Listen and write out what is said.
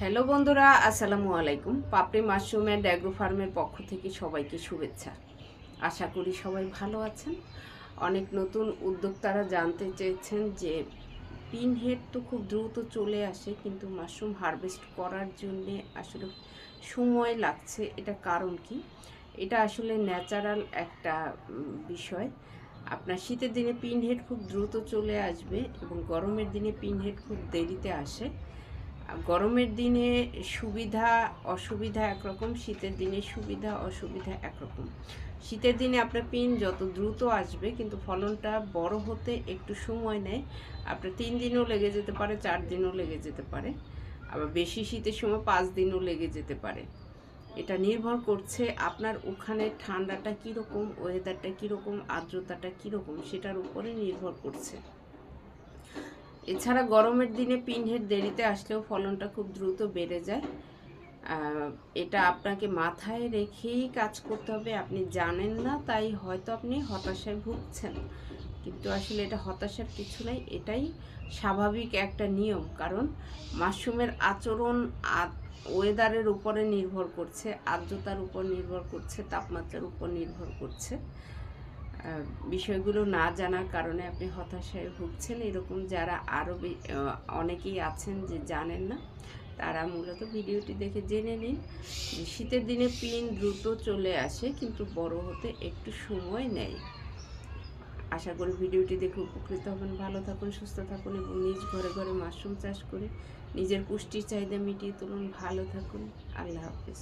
Hello বন্ধুরা, আসসালামু আলাইকুম। পাপড়ি মাশরুম অ্যান্ড অ্যাগ্রো ফার্মের পক্ষ থেকে সবাইকে শুভেচ্ছা। আশা করি সবাই ভালো আছেন। অনেক নতুন উদ্যোক্তারা জানতে চেয়েছেন যে পিন হেড তো খুব দ্রুত চলে আসে, কিন্তু মাশরুম হারভেস্ট করার জন্যে আসলে সময় লাগছে। এটা কারণ কি? এটা আসলে ন্যাচারাল একটা বিষয়। আপনার শীতের দিনে পিন হেড খুব দ্রুত চলে আসবে এবং গরমের দিনে পিন হেড খুব দেরিতে আসে। গরমের দিনে সুবিধা, অসুবিধা একরকম, শীতের দিনে সুবিধা, অসুবিধা একরকম। শীতের দিনে আপনার পিন যত দ্রুত আসবে, কিন্তু ফলনটা বড় হতে একটু সময় নেয়। আপনার তিন দিনও লেগে যেতে পারে, চার দিনও লেগে যেতে পারে। আবার বেশি শীতের সময় পাঁচ দিনও লেগে যেতে পারে। এটা নির্ভর করছে আপনার ওখানে ঠান্ডাটা কীরকম ওয়েদারটা কীরকম, আর্দ্রতাটা কীরকম, সেটার উপরে নির্ভর করছে। এছাড়া গরমের দিনে পিনহেড দেরিতে আসলেও ফলনটা খুব দ্রুত বেড়ে যায়। এটা আপনাকে মাথায় রেখেই কাজ করতে হবে। আপনি জানেন না, তাই হয়তো আপনি হতাশায় ভুগছেন। কিন্তু আসলে এটা হতাশার কিছু নাই, এটাই স্বাভাবিক একটা নিয়ম। কারণ মাশরুমের আচরণ ওয়েদারের উপরে নির্ভর করছে, আর্দ্রতার উপর নির্ভর করছে, তাপমাত্রার উপর নির্ভর করছে। বিষয়গুলো না জানার কারণে আপনি হতাশায় ভুগছেন। এরকম যারা আরও অনেকেই আছেন যে জানেন না, তারা মূলত ভিডিওটি দেখে জেনে নিন শীতের দিনে পিন দ্রুত চলে আসে কিন্তু বড় হতে একটু সময় নেয়। আশা করি ভিডিওটি দেখে উপকৃত হবেন। ভালো থাকুন, সুস্থ থাকুন এবং নিজ ঘরে ঘরে মাশরুম চাষ করে নিজের পুষ্টির চাহিদা মিটিয়ে তুলুন। ভালো থাকুন। আল্লাহ হাফিজ।